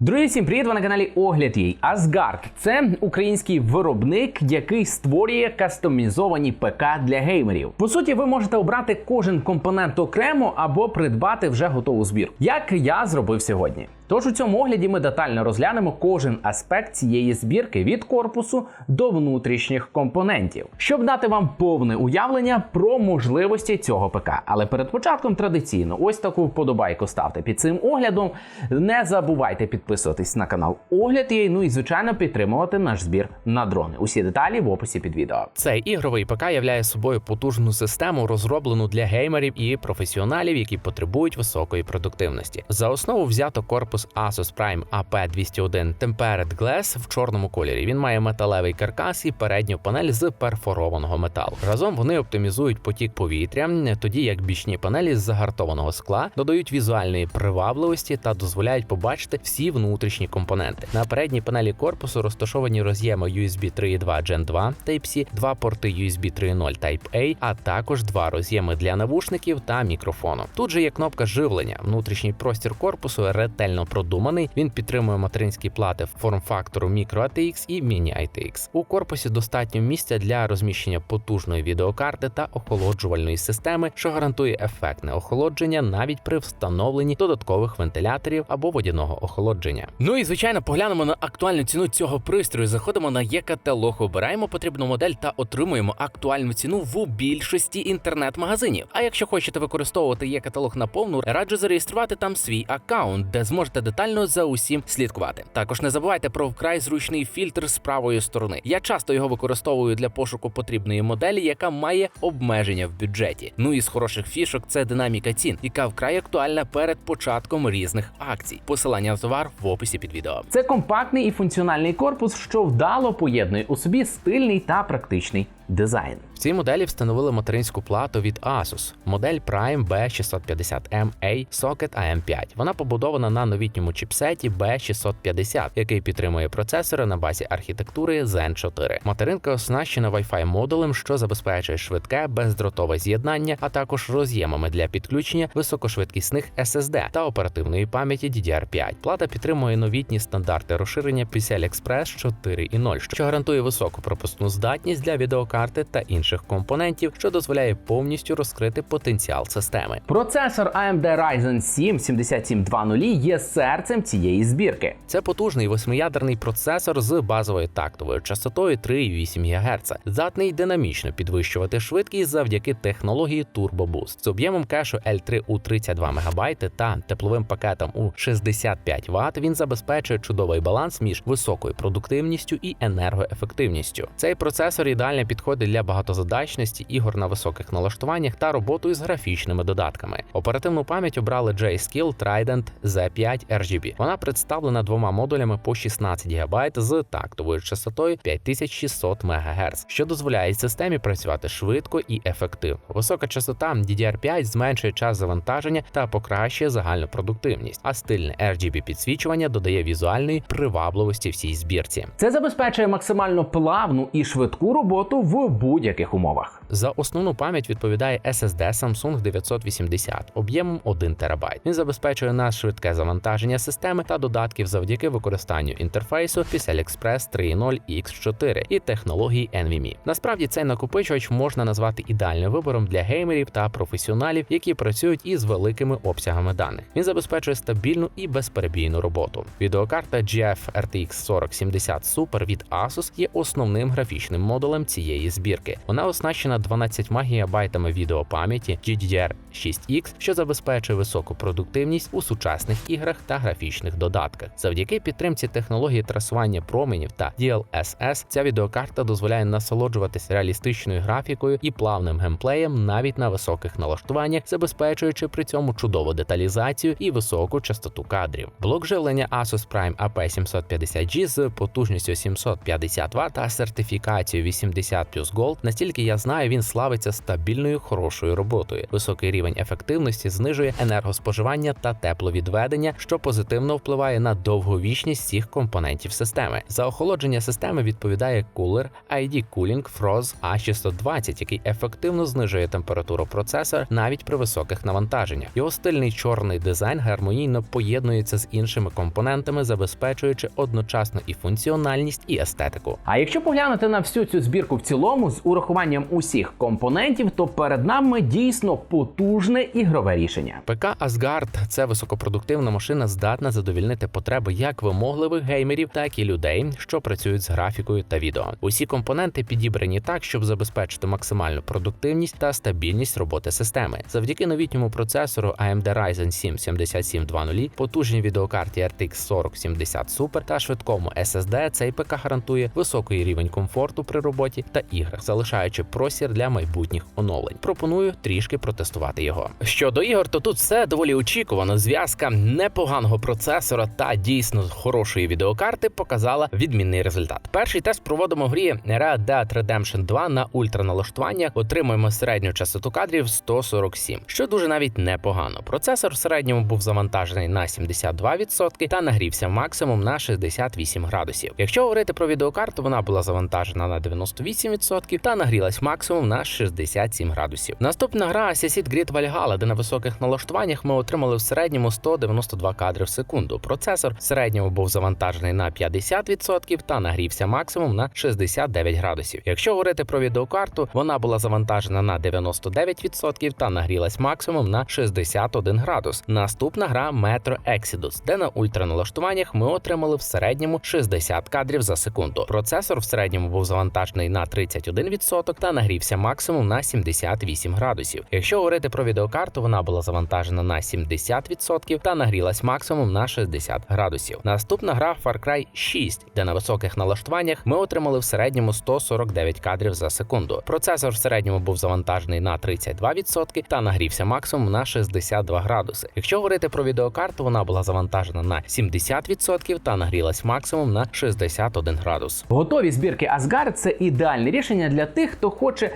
Друзі, всім привіт! Ви на каналі Огляд їй. Asgard – це український виробник, який створює кастомізовані ПК для геймерів. По суті, ви можете обрати кожен компонент окремо або придбати вже готову збірку, як я зробив сьогодні. Тож у цьому огляді ми детально розглянемо кожен аспект цієї збірки від корпусу до внутрішніх компонентів, щоб дати вам повне уявлення про можливості цього ПК. Але перед початком традиційно ось таку вподобайку ставте під цим оглядом. Не забувайте підписуватись на канал Огляд і ну і звичайно підтримувати наш збір на дрони. Усі деталі в описі під відео. Цей ігровий ПК являє собою потужну систему, розроблену для геймерів і професіоналів, які потребують високої продуктивності. За основу взято корпус Asus Prime AP201 Tempered Glass в чорному кольорі. Він має металевий каркас і передню панель з перфорованого металу. Разом вони оптимізують потік повітря, тоді як бічні панелі з загартованого скла додають візуальної привабливості та дозволяють побачити всі внутрішні компоненти. На передній панелі корпусу розташовані роз'єми USB 3.2 Gen 2 Type-C, два порти USB 3.0 Type-A, а також два роз'єми для навушників та мікрофону. Тут же є кнопка живлення. Внутрішній простір корпусу ретельно продуманий. Він підтримує материнські плати форм-фактору Micro ATX і Mini ITX. У корпусі достатньо місця для розміщення потужної відеокарти та охолоджувальної системи, що гарантує ефектне охолодження навіть при встановленні додаткових вентиляторів або водяного охолодження. Ну і звичайно, поглянемо на актуальну ціну цього пристрою. Заходимо на є-каталог, обираємо потрібну модель та отримуємо актуальну ціну в більшості інтернет-магазинів. А якщо хочете використовувати є-каталог на повну, раджу зареєструвати там свій аккаунт, де зможете детально за усім слідкувати. Також не забувайте про вкрай зручний фільтр з правої сторони. Я часто його використовую для пошуку потрібної моделі, яка має обмеження в бюджеті. Ну і з хороших фішок це динаміка цін, яка вкрай актуальна перед початком різних акцій. Посилання на товар в описі під відео. Це компактний і функціональний корпус, що вдало поєднує у собі стильний та практичний дизайн. В цій моделі встановили материнську плату від Asus, модель Prime B650MA Socket AM5. Вона побудована на новітньому чіпсеті B650, який підтримує процесори на базі архітектури Zen 4. Материнка оснащена Wi-Fi модулем, що забезпечує швидке бездротове з'єднання, а також роз'ємами для підключення високошвидкісних SSD та оперативної пам'яті DDR5. Плата підтримує новітні стандарти розширення PCI Express 4.0, що гарантує високу пропускну здатність для відеокарти та інших компонентів, що дозволяє повністю розкрити потенціал системи. Процесор AMD Ryzen 7 7720 є серцем цієї збірки. Це потужний восьмиядерний процесор з базовою тактовою частотою 3,8 ГГц, здатний динамічно підвищувати швидкість завдяки технології Turbo Boost. з об'ємом кешу L3 у 32 МБ та тепловим пакетом у 65 Вт. Він забезпечує чудовий баланс між високою продуктивністю і енергоефективністю. Цей процесор ідеально підходить для багатозадачності, ігор на високих налаштуваннях та роботу із графічними додатками. Оперативну пам'ять обрали J-Skill Trident Z5 RGB. Вона представлена двома модулями по 16 ГБ з тактовою частотою 5600 МГц, що дозволяє системі працювати швидко і ефективно. Висока частота DDR5 зменшує час завантаження та покращує загальну продуктивність, а стильне RGB підсвічування додає візуальної привабливості всій збірці. Це забезпечує максимально плавну і швидку роботу в будь-яких умовах. За основну пам'ять відповідає SSD Samsung 980 об'ємом 1 ТБ. Він забезпечує нас швидке завантаження системи та додатків завдяки використанню інтерфейсу PCI Express 3.0 X4 і технології NVMe. Насправді цей накопичувач можна назвати ідеальним вибором для геймерів та професіоналів, які працюють із великими обсягами даних. Він забезпечує стабільну і безперебійну роботу. Відеокарта GeForce RTX 4070 Super від Asus є основним графічним модулем цієї збірки. Вона оснащена 12 ГБ відеопам'яті GDDR6X, що забезпечує високу продуктивність у сучасних іграх та графічних додатках. Завдяки підтримці технології трасування променів та DLSS, ця відеокарта дозволяє насолоджуватись реалістичною графікою і плавним геймплеєм навіть на високих налаштуваннях, забезпечуючи при цьому чудову деталізацію і високу частоту кадрів. Блок живлення Asus Prime AP750G з потужністю 750 Вт та сертифікацією 80 Gold. Настільки я знаю, він славиться стабільною хорошою роботою. Високий рівень ефективності знижує енергоспоживання та тепловідведення, що позитивно впливає на довговічність всіх компонентів системи. За охолодження системи відповідає кулер ID Cooling Froz A620, який ефективно знижує температуру процесора навіть при високих навантаженнях. Його стильний чорний дизайн гармонійно поєднується з іншими компонентами, забезпечуючи одночасно і функціональність, і естетику. А якщо поглянути на всю цю збірку в цілому з урахуванням усіх компонентів, то перед нами дійсно потужне ігрове рішення. ПК Asgard – це високопродуктивна машина, здатна задовільнити потреби як вимогливих геймерів, так і людей, що працюють з графікою та відео. Усі компоненти підібрані так, щоб забезпечити максимальну продуктивність та стабільність роботи системи. Завдяки новітньому процесору AMD Ryzen 7 7720, потужній відеокарті RTX 4070 Super та швидкому SSD, цей ПК гарантує високий рівень комфорту при роботі та іграх, залишаючи простір для майбутніх оновлень. Пропоную трішки протестувати його. Щодо ігор, то тут все доволі очікувано. Зв'язка непоганого процесора та дійсно хорошої відеокарти показала відмінний результат. Перший тест проводимо в грі Red Dead Redemption 2 на ультраналаштуваннях. Отримуємо середню частоту кадрів 147, що дуже навіть непогано. Процесор в середньому був завантажений на 72% та нагрівся максимум на 68 градусів. Якщо говорити про відеокарту, вона була завантажена на 98% та нагрілась максимум на 67 градусів. Наступна гра Assassin's Creed Valhalla, де на високих налаштуваннях ми отримали в середньому 192 кадри в секунду. Процесор в середньому був завантажений на 50% та нагрівся максимум на 69 градусів. Якщо говорити про відеокарту, вона була завантажена на 99% та нагрілась максимум на 61 градус. Наступна гра Metro Exodus, де на ультраналаштуваннях ми отримали в середньому 60 кадрів за секунду. Процесор в середньому був завантажений на 31% та нагрівся максимум на 78 градусів. Якщо говорити про відеокарту, вона була завантажена на 70% та нагрілась максимум на 60 градусів. Наступна гра Far Cry 6, де на високих налаштуваннях ми отримали в середньому 149 кадрів за секунду. Процесор в середньому був завантажений на 32% та нагрівся максимум на 62 градуси. Якщо говорити про відеокарту, вона була завантажена на 70% та нагрілась максимум на 61 градус. Готові збірки Asgard – це ідеальне рішення для тих, хто хоче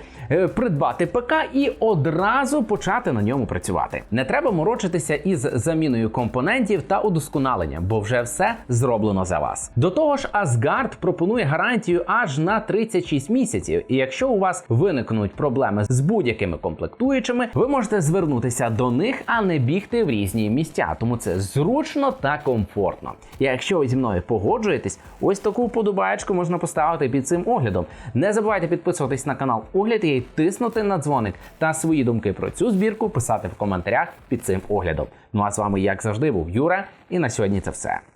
придбати ПК і одразу почати на ньому працювати. Не треба морочитися із заміною компонентів та удосконаленням, бо вже все зроблено за вас. До того ж, Asgard пропонує гарантію аж на 36 місяців. І якщо у вас виникнуть проблеми з будь-якими комплектуючими, ви можете звернутися до них, а не бігти в різні місця. Тому це зручно та комфортно. Якщо ви зі мною погоджуєтесь, ось таку вподобаєчку можна поставити під цим оглядом. Не забувайте підписуватись на канал Огляд і тиснути на дзвоник та свої думки про цю збірку писати в коментарях під цим оглядом. Ну а з вами, як завжди, був Юра, і на сьогодні це все.